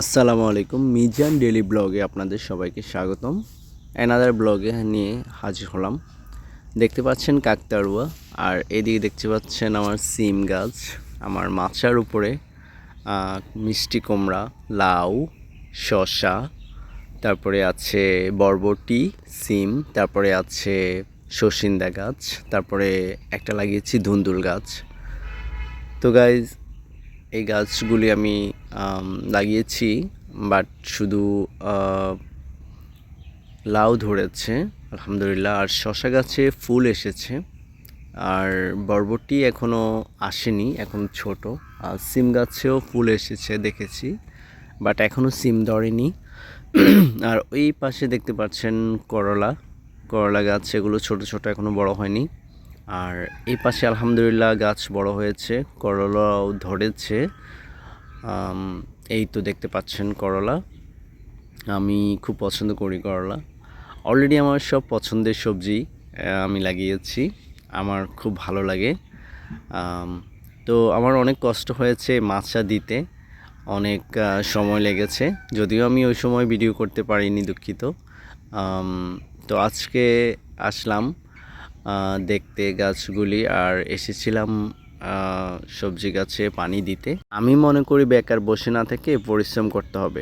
আসসালামু আলাইকুম মিজান ডেলি ব্লগে আপনাদের সবাইকে স্বাগতম। অ্যানাদার ব্লগে নিয়ে হাজির হলাম। দেখতে পাচ্ছেন কাকতাড়ুয়া আর এদিকে দেখতে পাচ্ছেন আমার সিম গাছ আমার মাচার উপরে মিষ্টি কুমড়া লাউ শশা তারপরে আছে বরবটি সিম তারপরে আছে সসিন্দা গাছ তারপরে একটা লাগিয়েছি ধুন্দুল গাছ। তো গাইজ এই গাছগুলি আম, লাগিয়েছি বাট শুধু লাউ ধরেছে। আলহামদুলিল্লাহ, আর শশা গাছে ফুল এসেছে। আর বরবটি এখনও আসেনি, এখন ছোট। আর সিম গাছেও ফুল এসেছে, দেখেছি। বাট এখনও সিম ধরেনি। আর ওই পাশে দেখতে পাচ্ছেন করলা। করলা গাছ, এগুলো ছোট ছোট এখনও বড় হয়নি। আর এই পাশে আলহামদুলিল্লাহ, গাছ বড় হয়েছে। করলাও ধরেছে। এই তো দেখতে পাচ্ছেন করলা। আমি খুব পছন্দ করি করলা। অলরেডি আমার সব পছন্দের সবজি আমি লাগিয়েছি। আমার খুব ভালো লাগে। তো আমার অনেক কষ্ট হয়েছে মাছা দিতে। অনেক সময় লেগেছে। যদিও আমি ওই সময় ভিডিও করতে পারিনি দুঃখিত। তো আজকে আসলাম দেখতে গাছগুলি আর এসেছিলাম সবজি গাছে পানি দিতে। আমি মনে করি বেকার বসে না থেকে পরিশ্রম করতে হবে।